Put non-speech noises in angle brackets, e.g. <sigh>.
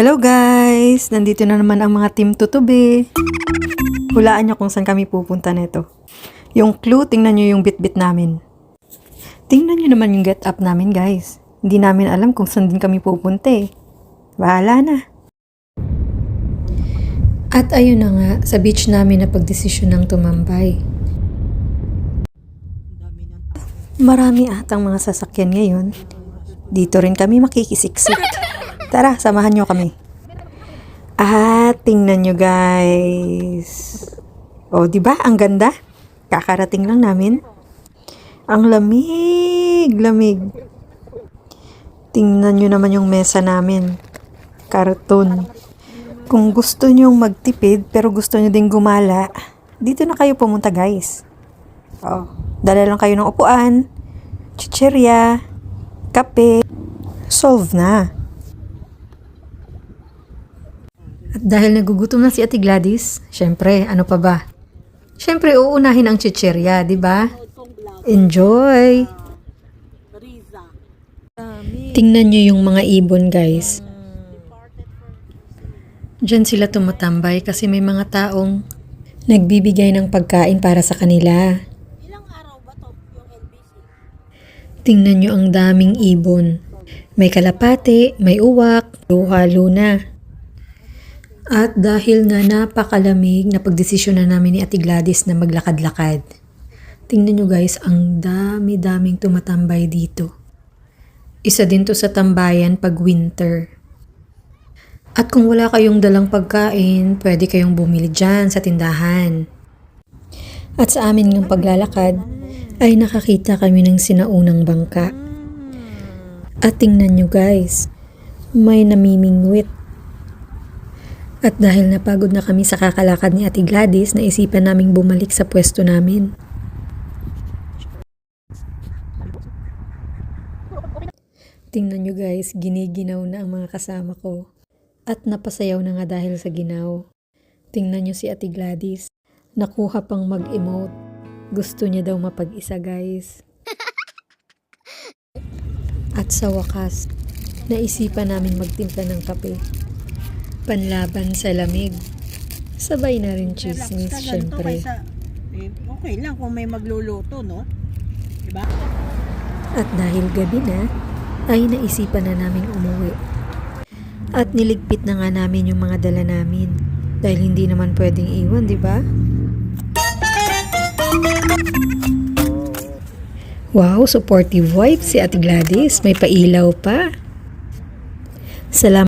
Hello guys! Nandito na naman ang mga team tutubi. Hulaan nyo kung saan kami pupunta nito. Yung clue, tingnan nyo yung bit-bit namin. Tingnan nyo naman yung get up namin guys. Hindi namin alam kung saan din kami pupunta eh. Bahala na. At ayun na nga, sa beach namin na pagdesisyon ng tumambay. Marami atang mga sasakyan ngayon. Dito rin kami makikisiksik. Tara, samahan nyo kami. Ah, tingnan nyo guys. O, di ba? Ang ganda. Kakarating lang namin. Ang lamig, lamig. Tingnan nyo naman yung mesa namin. Karton. Kung gusto nyo magtipid pero gusto nyo din gumala, dito na kayo pumunta guys. Oh, dala lang kayo ng upuan, chicherya, kape, solve na. At dahil nagugutom na si Ate Gladys, syempre, ano pa ba? Syempre, uunahin ang chicherya, di ba? Enjoy! Tingnan nyo yung mga ibon, guys. Diyan sila tumatambay kasi may mga taong nagbibigay ng pagkain para sa kanila. Tingnan nyo ang daming ibon. May kalapate, may uwak, halo na. At dahil nga napakalamig, napagdesisyon na namin ni Ate Gladys na maglakad-lakad. Tingnan nyo guys, ang dami-daming tumatambay dito. Isa din to sa tambayan pag winter. At kung wala kayong dalang pagkain, pwede kayong bumili dyan sa tindahan. At sa amin ng paglalakad, ay nakakita kami ng sinaunang bangka. At tingnan nyo guys, may namimingwit. At dahil napagod na kami sa kakalakad ni Ate Gladys, naisipan naming bumalik sa pwesto namin. Tingnan nyo guys, giniginaw na ang mga kasama ko. At napasayaw na nga dahil sa ginaw. Tingnan nyo si Ate Gladys. Nakuha pang mag-emote. Gusto niya daw mapag-isa guys. <laughs> At sa wakas, naisipan namin magtimpla ng kape. Panlaban sa lamig. Sabay na rin chismis, Sa ganito syempre. kaysa- eh, okay lang kung may magluluto, no? Diba? At dahil gabi na, ay naisipan na namin umuwi. At niligpit na nga namin yung mga dala namin. Dahil hindi naman pwedeng iwan, di ba? Wow, supportive wife si Ate Gladys. May pailaw pa. Salamat